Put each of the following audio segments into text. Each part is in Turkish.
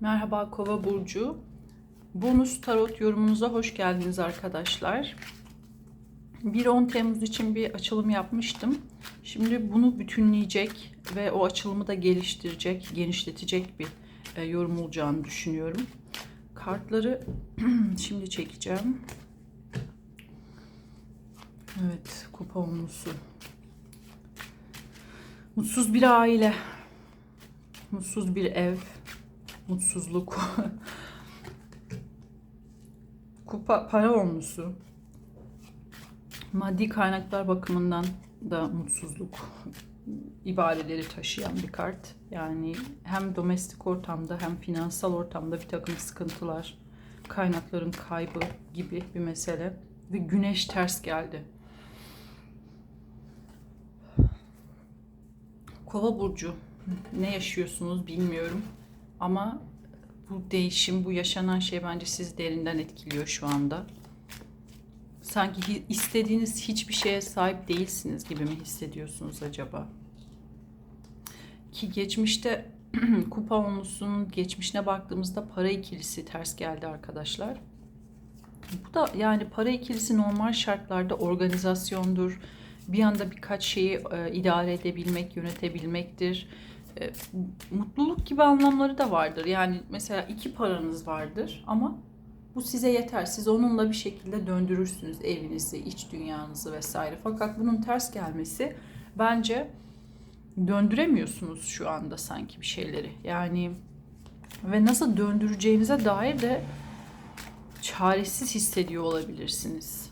Merhaba Kova Burcu. Bonus tarot yorumunuza hoş geldiniz arkadaşlar. 1-10 Temmuz için bir açılım yapmıştım. Şimdi bunu bütünleyecek ve o açılımı da geliştirecek, genişletecek bir e, yorum olacağını düşünüyorum. Kartları şimdi çekeceğim. Evet, kupa onlusu. Mutsuz bir aile. Mutsuz bir ev mutsuzluk, kupa para olmuşu, maddi kaynaklar bakımından da mutsuzluk ibareleri taşıyan bir kart. Yani hem domestik ortamda hem finansal ortamda bir takım sıkıntılar, kaynakların kaybı gibi bir mesele. Ve güneş ters geldi. Kova burcu ne yaşıyorsunuz bilmiyorum. Ama bu değişim, bu yaşanan şey bence sizi derinden etkiliyor şu anda. Sanki istediğiniz hiçbir şeye sahip değilsiniz gibi mi hissediyorsunuz acaba? Ki geçmişte kupa onlusunun geçmişine baktığımızda para ikilisi ters geldi arkadaşlar. Bu da yani para ikilisi normal şartlarda organizasyondur. Bir anda birkaç şeyi e, idare edebilmek, yönetebilmektir e, mutluluk gibi anlamları da vardır. Yani mesela iki paranız vardır ama bu size yeter. Siz onunla bir şekilde döndürürsünüz evinizi, iç dünyanızı vesaire. Fakat bunun ters gelmesi bence döndüremiyorsunuz şu anda sanki bir şeyleri. Yani ve nasıl döndüreceğinize dair de çaresiz hissediyor olabilirsiniz.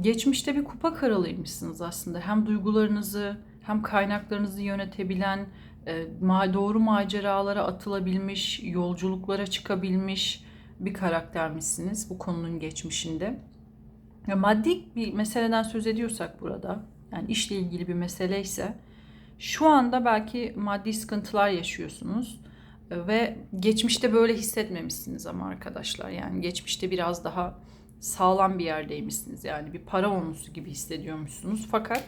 Geçmişte bir kupa kralıymışsınız aslında. Hem duygularınızı hem kaynaklarınızı yönetebilen, e, doğru maceralara atılabilmiş, yolculuklara çıkabilmiş bir karaktermişsiniz bu konunun geçmişinde. Maddi bir meseleden söz ediyorsak burada, yani işle ilgili bir mesele ise şu anda belki maddi sıkıntılar yaşıyorsunuz e, ve geçmişte böyle hissetmemişsiniz ama arkadaşlar yani geçmişte biraz daha sağlam bir yerdeymişsiniz yani bir para olmusu gibi hissediyormuşsunuz fakat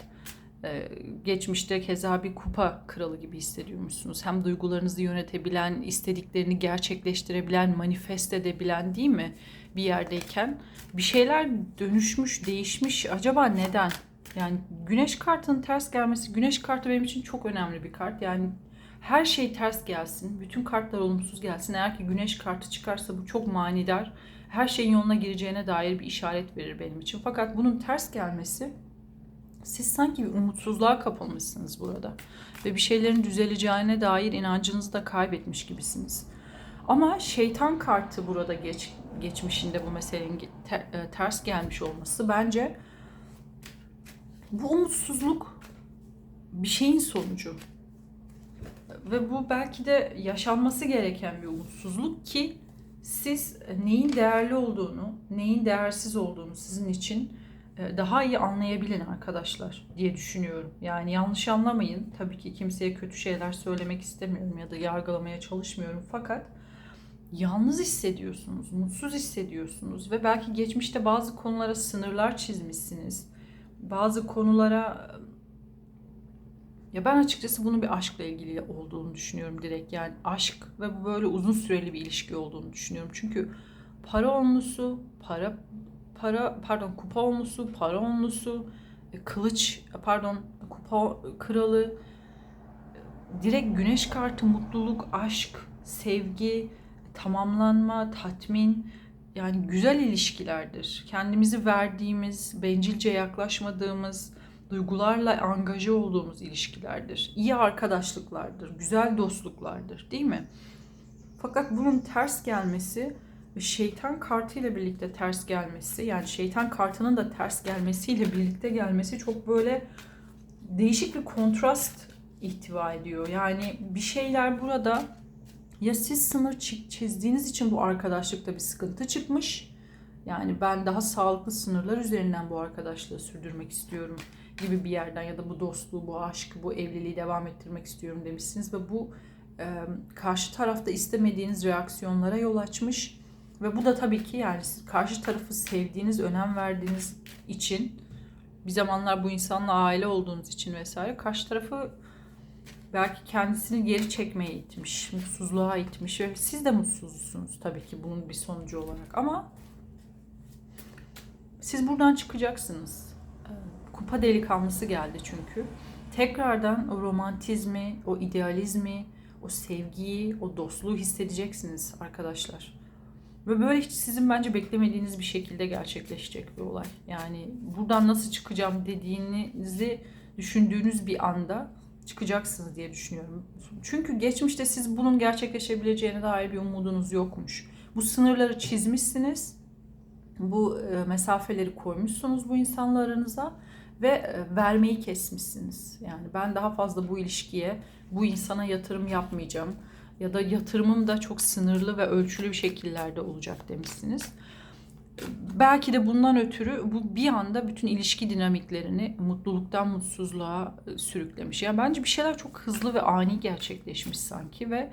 ee, geçmişte keza bir kupa kralı gibi hissediyormuşsunuz. Hem duygularınızı yönetebilen, istediklerini gerçekleştirebilen, manifest edebilen değil mi bir yerdeyken bir şeyler dönüşmüş, değişmiş. Acaba neden? Yani güneş kartının ters gelmesi, güneş kartı benim için çok önemli bir kart. Yani her şey ters gelsin, bütün kartlar olumsuz gelsin. Eğer ki güneş kartı çıkarsa bu çok manidar. Her şeyin yoluna gireceğine dair bir işaret verir benim için. Fakat bunun ters gelmesi siz sanki bir umutsuzluğa kapılmışsınız burada. Ve bir şeylerin düzeleceğine dair inancınızı da kaybetmiş gibisiniz. Ama şeytan kartı burada geç, geçmişinde bu meselenin ter, e, ters gelmiş olması bence bu umutsuzluk bir şeyin sonucu. Ve bu belki de yaşanması gereken bir umutsuzluk ki siz neyin değerli olduğunu, neyin değersiz olduğunu sizin için e, daha iyi anlayabilin arkadaşlar diye düşünüyorum. Yani yanlış anlamayın. Tabii ki kimseye kötü şeyler söylemek istemiyorum ya da yargılamaya çalışmıyorum. Fakat yalnız hissediyorsunuz, mutsuz hissediyorsunuz ve belki geçmişte bazı konulara sınırlar çizmişsiniz. Bazı konulara ya ben açıkçası bunu bir aşkla ilgili olduğunu düşünüyorum direkt. Yani aşk ve bu böyle uzun süreli bir ilişki olduğunu düşünüyorum. Çünkü para onlusu, para para pardon kupa onlusu, para onlusu, e, kılıç pardon kupa kralı, direkt güneş kartı mutluluk, aşk, sevgi, tamamlanma, tatmin yani güzel ilişkilerdir. Kendimizi verdiğimiz, bencilce yaklaşmadığımız, duygularla angaje olduğumuz ilişkilerdir. İyi arkadaşlıklardır, güzel dostluklardır değil mi? Fakat bunun ters gelmesi şeytan kartıyla birlikte ters gelmesi yani şeytan kartının da ters gelmesiyle birlikte gelmesi çok böyle değişik bir kontrast ihtiva ediyor. Yani bir şeyler burada ya siz sınır çizdiğiniz için bu arkadaşlıkta bir sıkıntı çıkmış. Yani ben daha sağlıklı sınırlar üzerinden bu arkadaşlığı sürdürmek istiyorum gibi bir yerden ya da bu dostluğu, bu aşkı, bu evliliği devam ettirmek istiyorum demişsiniz ve bu e, karşı tarafta istemediğiniz reaksiyonlara yol açmış ve bu da tabii ki yani karşı tarafı sevdiğiniz, önem verdiğiniz için bir zamanlar bu insanla aile olduğunuz için vesaire karşı tarafı Belki kendisini geri çekmeye itmiş, mutsuzluğa itmiş ve siz de mutsuzsunuz tabii ki bunun bir sonucu olarak ama siz buradan çıkacaksınız. Kupa delikanlısı geldi çünkü. Tekrardan o romantizmi, o idealizmi, o sevgiyi, o dostluğu hissedeceksiniz arkadaşlar. Ve böyle hiç sizin bence beklemediğiniz bir şekilde gerçekleşecek bir olay. Yani buradan nasıl çıkacağım dediğinizi düşündüğünüz bir anda çıkacaksınız diye düşünüyorum. Çünkü geçmişte siz bunun gerçekleşebileceğine dair bir umudunuz yokmuş. Bu sınırları çizmişsiniz. Bu e, mesafeleri koymuşsunuz bu insanla aranıza ve e, vermeyi kesmişsiniz. Yani ben daha fazla bu ilişkiye, bu insana yatırım yapmayacağım ya da yatırımım da çok sınırlı ve ölçülü bir şekillerde olacak demişsiniz. Belki de bundan ötürü bu bir anda bütün ilişki dinamiklerini mutluluktan mutsuzluğa e, sürüklemiş. Yani bence bir şeyler çok hızlı ve ani gerçekleşmiş sanki ve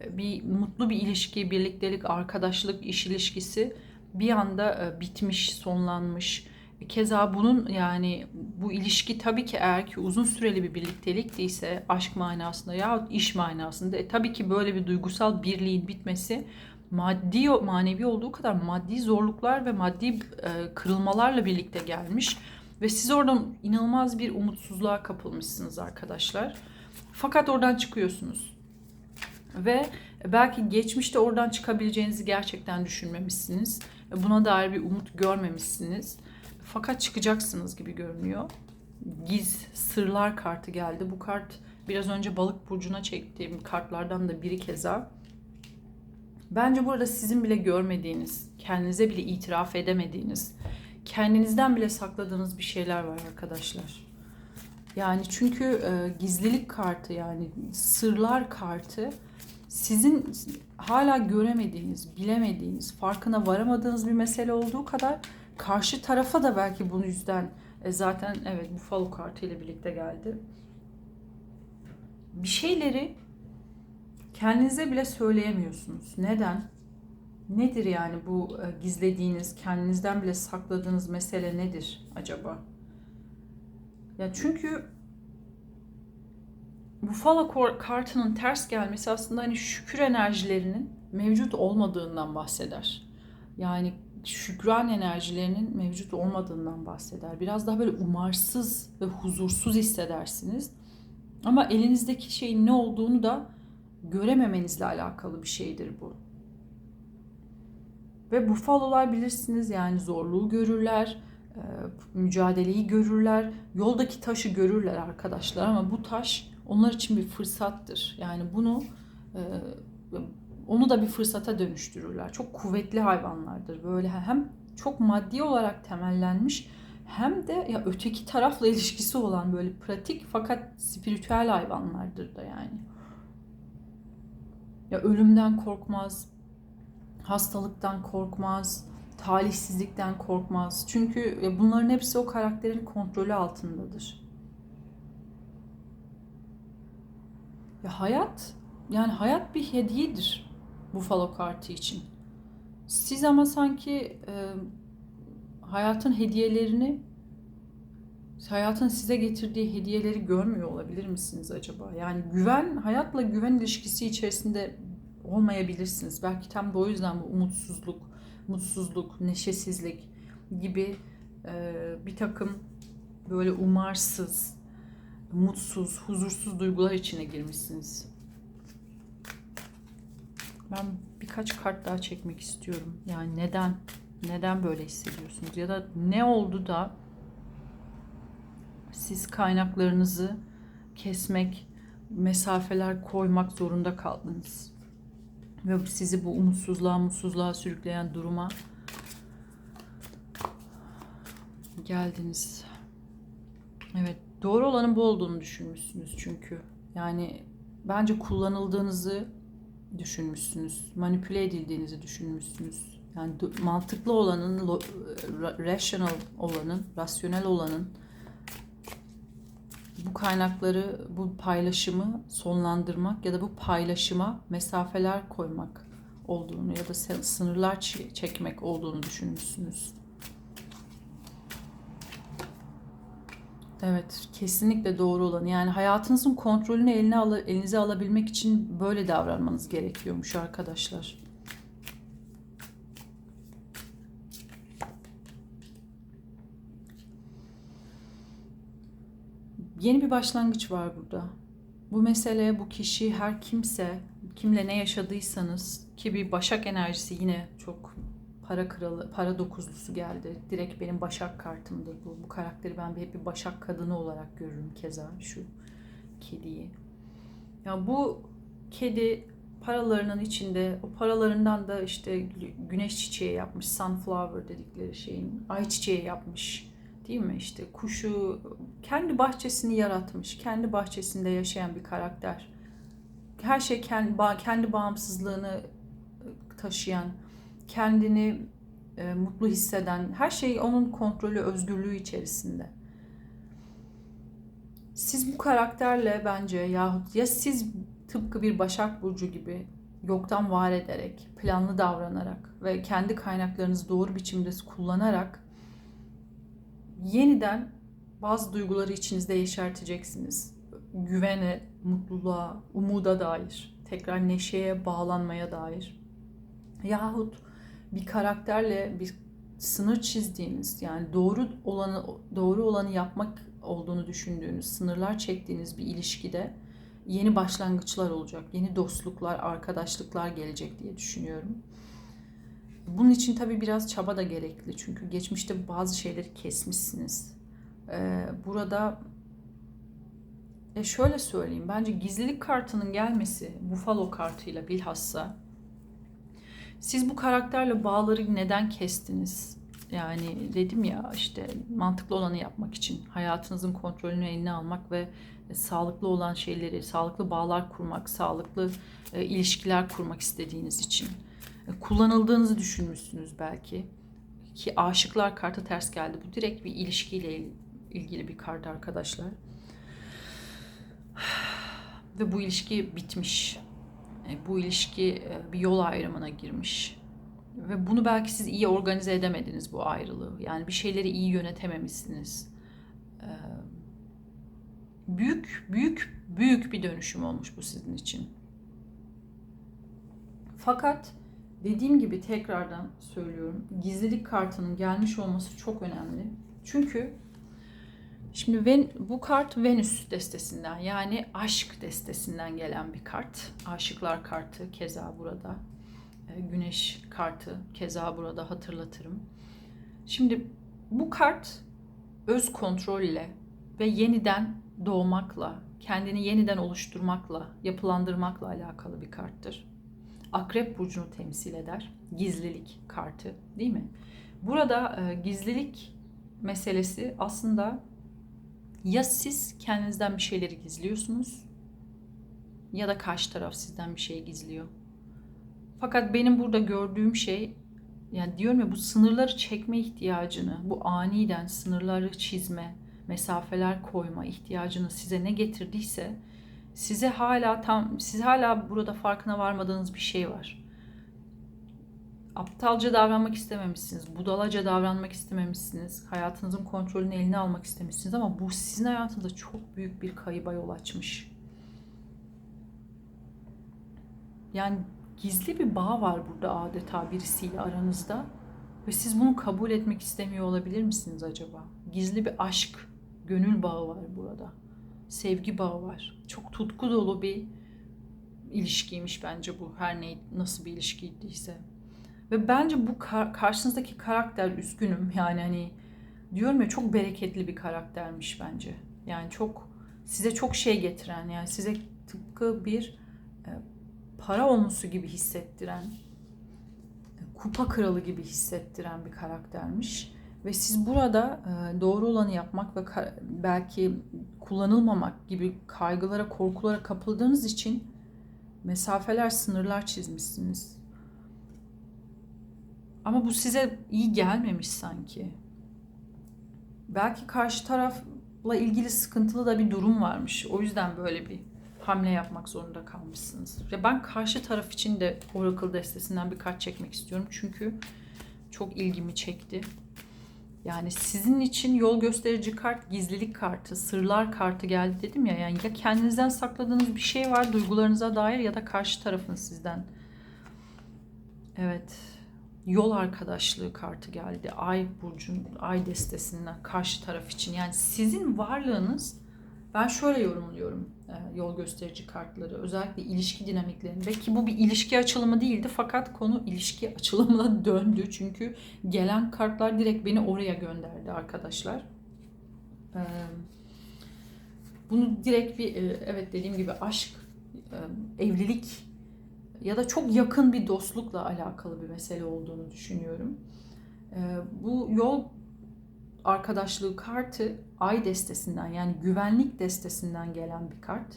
e, bir mutlu bir ilişki, birliktelik, arkadaşlık, iş ilişkisi bir anda bitmiş, sonlanmış. Keza bunun yani bu ilişki tabii ki eğer ki uzun süreli bir birliktelik değilse aşk manasında ya iş manasında e, tabii ki böyle bir duygusal birliğin bitmesi maddi manevi olduğu kadar maddi zorluklar ve maddi e, kırılmalarla birlikte gelmiş ve siz oradan inanılmaz bir umutsuzluğa kapılmışsınız arkadaşlar. Fakat oradan çıkıyorsunuz. Ve belki geçmişte oradan çıkabileceğinizi gerçekten düşünmemişsiniz. Buna dair bir umut görmemişsiniz. Fakat çıkacaksınız gibi görünüyor. Giz, sırlar kartı geldi. Bu kart biraz önce balık burcuna çektiğim kartlardan da biri keza. Bence burada sizin bile görmediğiniz, kendinize bile itiraf edemediğiniz, kendinizden bile sakladığınız bir şeyler var arkadaşlar. Yani çünkü e, gizlilik kartı yani sırlar kartı sizin hala göremediğiniz, bilemediğiniz, farkına varamadığınız bir mesele olduğu kadar karşı tarafa da belki bunun yüzden e, zaten evet bu falo kartı ile birlikte geldi. Bir şeyleri kendinize bile söyleyemiyorsunuz. Neden? Nedir yani bu e, gizlediğiniz, kendinizden bile sakladığınız mesele nedir acaba? Ya çünkü bu falo kartının ters gelmesi aslında hani şükür enerjilerinin mevcut olmadığından bahseder. Yani şükran enerjilerinin mevcut olmadığından bahseder. Biraz daha böyle umarsız ve huzursuz hissedersiniz. Ama elinizdeki şeyin ne olduğunu da görememenizle alakalı bir şeydir bu. Ve bu falolar bilirsiniz yani zorluğu görürler, e, mücadeleyi görürler, yoldaki taşı görürler arkadaşlar ama bu taş onlar için bir fırsattır. Yani bunu e, onu da bir fırsata dönüştürürler. Çok kuvvetli hayvanlardır. Böyle hem çok maddi olarak temellenmiş hem de ya öteki tarafla ilişkisi olan böyle pratik fakat spiritüel hayvanlardır da yani. Ya ölümden korkmaz, hastalıktan korkmaz, talihsizlikten korkmaz. Çünkü bunların hepsi o karakterin kontrolü altındadır. Ya hayat, yani hayat bir hediyedir bu falo kartı için. Siz ama sanki e, hayatın hediyelerini, hayatın size getirdiği hediyeleri görmüyor olabilir misiniz acaba? Yani güven, hayatla güven ilişkisi içerisinde olmayabilirsiniz. Belki tam da o yüzden bu umutsuzluk, mutsuzluk, neşesizlik gibi e, bir takım böyle umarsız, mutsuz, huzursuz duygular içine girmişsiniz. Ben birkaç kart daha çekmek istiyorum. Yani neden neden böyle hissediyorsunuz ya da ne oldu da siz kaynaklarınızı kesmek, mesafeler koymak zorunda kaldınız. Ve sizi bu umutsuzluğa, mutsuzluğa sürükleyen duruma geldiniz. Evet, doğru olanın bu olduğunu düşünmüşsünüz çünkü. Yani bence kullanıldığınızı düşünmüşsünüz. Manipüle edildiğinizi düşünmüşsünüz. Yani mantıklı olanın, rational olanın, rasyonel olanın bu kaynakları, bu paylaşımı sonlandırmak ya da bu paylaşıma mesafeler koymak olduğunu ya da sınırlar çekmek olduğunu düşünmüşsünüz. Evet, kesinlikle doğru olan. Yani hayatınızın kontrolünü eline al elinize alabilmek için böyle davranmanız gerekiyormuş arkadaşlar. Yeni bir başlangıç var burada. Bu mesele, bu kişi, her kimse, kimle ne yaşadıysanız ki bir başak enerjisi yine çok para kralı, para dokuzlusu geldi. Direkt benim başak kartımdır bu. Bu karakteri ben hep bir başak kadını olarak görürüm keza şu kediyi. Ya bu kedi paralarının içinde o paralarından da işte güneş çiçeği yapmış, sunflower dedikleri şeyin ay çiçeği yapmış. Değil mi? İşte kuşu kendi bahçesini yaratmış, kendi bahçesinde yaşayan bir karakter. Her şey kendi, kendi bağımsızlığını taşıyan, kendini e, mutlu hisseden, her şey onun kontrolü, özgürlüğü içerisinde. Siz bu karakterle bence yahut ya siz tıpkı bir Başak Burcu gibi yoktan var ederek, planlı davranarak ve kendi kaynaklarınızı doğru biçimde kullanarak yeniden bazı duyguları içinizde yeşerteceksiniz. Güvene, mutluluğa, umuda dair, tekrar neşeye, bağlanmaya dair. Yahut bir karakterle bir sınır çizdiğiniz yani doğru olanı doğru olanı yapmak olduğunu düşündüğünüz, sınırlar çektiğiniz bir ilişkide yeni başlangıçlar olacak. Yeni dostluklar, arkadaşlıklar gelecek diye düşünüyorum. Bunun için tabii biraz çaba da gerekli. Çünkü geçmişte bazı şeyleri kesmişsiniz. Ee, burada e şöyle söyleyeyim. Bence gizlilik kartının gelmesi Buffalo kartıyla bilhassa siz bu karakterle bağları neden kestiniz? Yani dedim ya işte mantıklı olanı yapmak için hayatınızın kontrolünü eline almak ve sağlıklı olan şeyleri, sağlıklı bağlar kurmak, sağlıklı e, ilişkiler kurmak istediğiniz için e, kullanıldığınızı düşünmüşsünüz belki. Ki aşıklar kartı ters geldi. Bu direkt bir ilişkiyle ilgili bir kart arkadaşlar. Ve bu ilişki bitmiş. E, bu ilişki e, bir yol ayrımına girmiş. Ve bunu belki siz iyi organize edemediniz bu ayrılığı. Yani bir şeyleri iyi yönetememişsiniz. E, büyük, büyük, büyük bir dönüşüm olmuş bu sizin için. Fakat dediğim gibi tekrardan söylüyorum. Gizlilik kartının gelmiş olması çok önemli. Çünkü Şimdi Ven, bu kart Venüs destesinden yani aşk destesinden gelen bir kart. Aşıklar kartı keza burada. E, güneş kartı keza burada hatırlatırım. Şimdi bu kart öz kontrol ile ve yeniden doğmakla, kendini yeniden oluşturmakla, yapılandırmakla alakalı bir karttır. Akrep burcunu temsil eder. Gizlilik kartı, değil mi? Burada e, gizlilik meselesi aslında ya siz kendinizden bir şeyleri gizliyorsunuz ya da karşı taraf sizden bir şey gizliyor. Fakat benim burada gördüğüm şey yani diyorum ya bu sınırları çekme ihtiyacını, bu aniden sınırları çizme, mesafeler koyma ihtiyacını size ne getirdiyse size hala tam siz hala burada farkına varmadığınız bir şey var aptalca davranmak istememişsiniz, budalaca davranmak istememişsiniz, hayatınızın kontrolünü eline almak istemişsiniz ama bu sizin hayatınızda çok büyük bir kayıba yol açmış. Yani gizli bir bağ var burada adeta birisiyle aranızda ve siz bunu kabul etmek istemiyor olabilir misiniz acaba? Gizli bir aşk, gönül bağı var burada. Sevgi bağı var. Çok tutku dolu bir ilişkiymiş bence bu. Her ne nasıl bir ilişkiydiyse. Ve bence bu kar- karşınızdaki karakter üzgünüm yani hani diyorum ya çok bereketli bir karaktermiş bence. Yani çok size çok şey getiren yani size tıpkı bir e, para olmusu gibi hissettiren kupa kralı gibi hissettiren bir karaktermiş. Ve siz burada e, doğru olanı yapmak ve belki kullanılmamak gibi kaygılara, korkulara kapıldığınız için mesafeler, sınırlar çizmişsiniz. Ama bu size iyi gelmemiş sanki. Belki karşı tarafla ilgili sıkıntılı da bir durum varmış. O yüzden böyle bir hamle yapmak zorunda kalmışsınız. Ya ben karşı taraf için de Oracle destesinden bir kart çekmek istiyorum. Çünkü çok ilgimi çekti. Yani sizin için yol gösterici kart, gizlilik kartı, sırlar kartı geldi dedim ya. Yani ya kendinizden sakladığınız bir şey var duygularınıza dair ya da karşı tarafın sizden. Evet. Yol arkadaşlığı kartı geldi. Ay burcun, ay destesinden karşı taraf için. Yani sizin varlığınız ben şöyle yorumluyorum e, yol gösterici kartları. Özellikle ilişki dinamiklerini. Belki bu bir ilişki açılımı değildi fakat konu ilişki açılımına döndü. Çünkü gelen kartlar direkt beni oraya gönderdi arkadaşlar. E, bunu direkt bir e, evet dediğim gibi aşk, evlilik ya da çok yakın bir dostlukla alakalı bir mesele olduğunu düşünüyorum. E, bu yol arkadaşlığı kartı ay destesinden yani güvenlik destesinden gelen bir kart.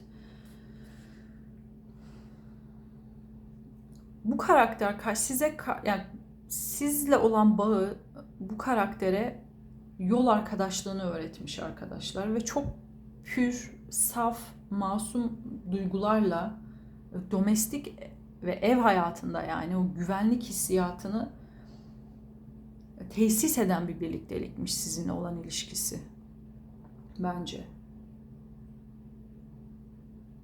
Bu karakter size yani sizle olan bağı bu karaktere yol arkadaşlığını öğretmiş arkadaşlar ve çok pür, saf, masum duygularla domestik ve ev hayatında yani o güvenlik hissiyatını tesis eden bir birliktelikmiş sizinle olan ilişkisi. Bence.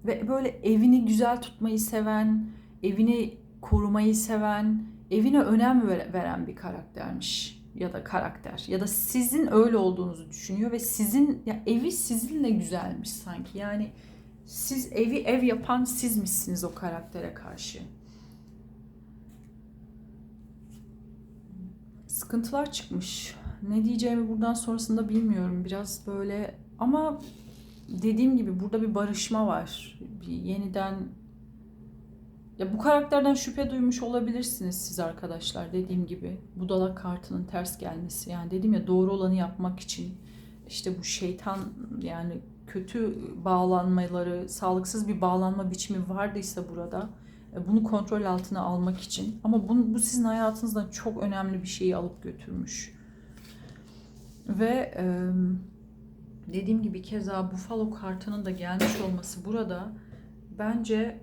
Ve böyle evini güzel tutmayı seven, evini korumayı seven, evine önem veren bir karaktermiş ya da karakter ya da sizin öyle olduğunuzu düşünüyor ve sizin ya evi sizinle güzelmiş sanki. Yani siz evi ev yapan sizmişsiniz o karaktere karşı. sıkıntılar çıkmış. Ne diyeceğimi buradan sonrasında bilmiyorum. Biraz böyle ama dediğim gibi burada bir barışma var. Bir yeniden ya bu karakterden şüphe duymuş olabilirsiniz siz arkadaşlar dediğim gibi. Budala kartının ters gelmesi. Yani dedim ya doğru olanı yapmak için işte bu şeytan yani kötü bağlanmaları, sağlıksız bir bağlanma biçimi vardıysa burada e, bunu kontrol altına almak için. Ama bu, bu sizin hayatınızdan çok önemli bir şeyi alıp götürmüş. Ve e, dediğim gibi keza Buffalo kartının da gelmiş olması burada bence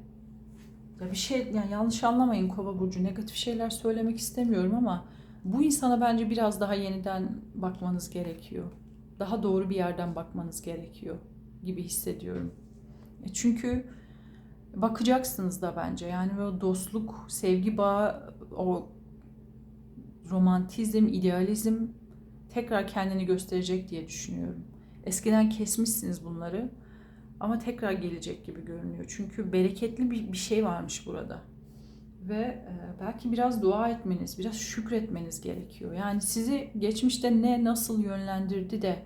ya bir şey yani yanlış anlamayın Kova burcu negatif şeyler söylemek istemiyorum ama bu insana bence biraz daha yeniden bakmanız gerekiyor. Daha doğru bir yerden bakmanız gerekiyor gibi hissediyorum. E, çünkü bakacaksınız da bence. Yani o dostluk, sevgi bağı, o romantizm, idealizm tekrar kendini gösterecek diye düşünüyorum. Eskiden kesmişsiniz bunları ama tekrar gelecek gibi görünüyor. Çünkü bereketli bir, bir şey varmış burada. Ve e, belki biraz dua etmeniz, biraz şükretmeniz gerekiyor. Yani sizi geçmişte ne nasıl yönlendirdi de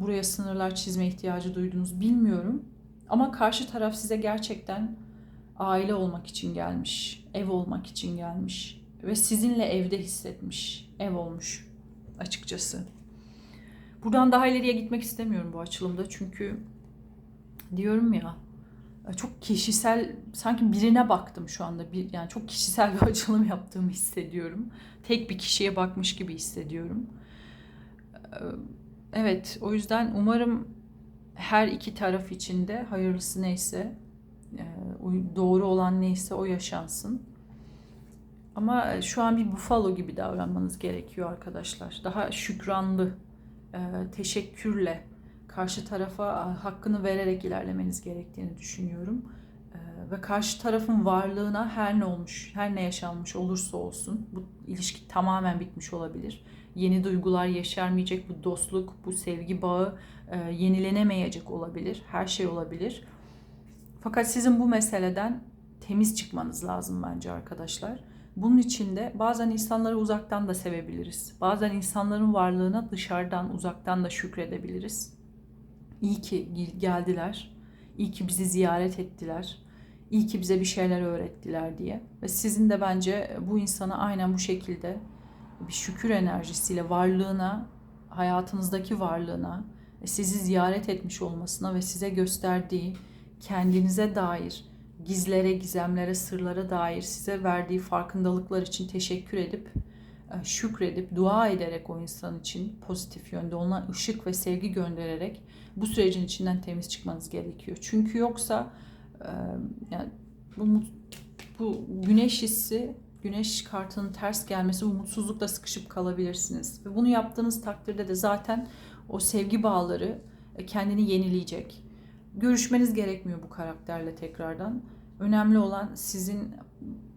buraya sınırlar çizme ihtiyacı duydunuz bilmiyorum. Ama karşı taraf size gerçekten aile olmak için gelmiş, ev olmak için gelmiş ve sizinle evde hissetmiş, ev olmuş açıkçası. Buradan daha ileriye gitmek istemiyorum bu açılımda çünkü diyorum ya çok kişisel sanki birine baktım şu anda bir yani çok kişisel bir açılım yaptığımı hissediyorum. Tek bir kişiye bakmış gibi hissediyorum. Evet, o yüzden umarım her iki taraf için de hayırlısı neyse, e, doğru olan neyse o yaşansın. Ama şu an bir buffalo gibi davranmanız gerekiyor arkadaşlar. Daha şükranlı, e, teşekkürle karşı tarafa hakkını vererek ilerlemeniz gerektiğini düşünüyorum. Ve karşı tarafın varlığına her ne olmuş, her ne yaşanmış olursa olsun bu ilişki tamamen bitmiş olabilir. Yeni duygular yeşermeyecek bu dostluk, bu sevgi bağı e, yenilenemeyecek olabilir. Her şey olabilir. Fakat sizin bu meseleden temiz çıkmanız lazım bence arkadaşlar. Bunun için de bazen insanları uzaktan da sevebiliriz. Bazen insanların varlığına dışarıdan, uzaktan da şükredebiliriz. İyi ki geldiler. İyi ki bizi ziyaret ettiler. İyi ki bize bir şeyler öğrettiler diye. Ve sizin de bence bu insana aynen bu şekilde bir şükür enerjisiyle varlığına, hayatınızdaki varlığına, sizi ziyaret etmiş olmasına ve size gösterdiği kendinize dair gizlere, gizemlere, sırlara dair size verdiği farkındalıklar için teşekkür edip e, şükredip dua ederek o insan için pozitif yönde ona ışık ve sevgi göndererek bu sürecin içinden temiz çıkmanız gerekiyor. Çünkü yoksa yani bu, bu güneş hissi güneş kartının ters gelmesi umutsuzlukla sıkışıp kalabilirsiniz. Ve bunu yaptığınız takdirde de zaten o sevgi bağları e, kendini yenileyecek. Görüşmeniz gerekmiyor bu karakterle tekrardan. Önemli olan sizin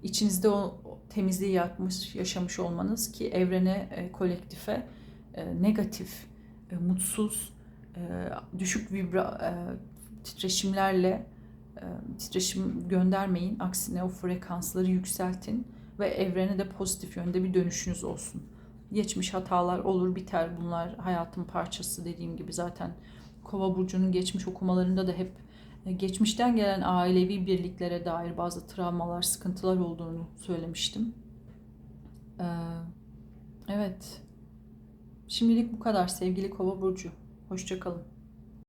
içinizde o temizliği yapmış, yaşamış olmanız ki evrene, e, kolektife e, negatif, mutsuz, düşük vibra titreşimlerle titreşim göndermeyin. Aksine o frekansları yükseltin ve evrene de pozitif yönde bir dönüşünüz olsun. Geçmiş hatalar olur biter. Bunlar hayatın parçası dediğim gibi zaten Kova burcunun geçmiş okumalarında da hep geçmişten gelen ailevi birliklere dair bazı travmalar, sıkıntılar olduğunu söylemiştim. Evet. Şimdilik bu kadar sevgili Kova burcu. Hoşça kalın.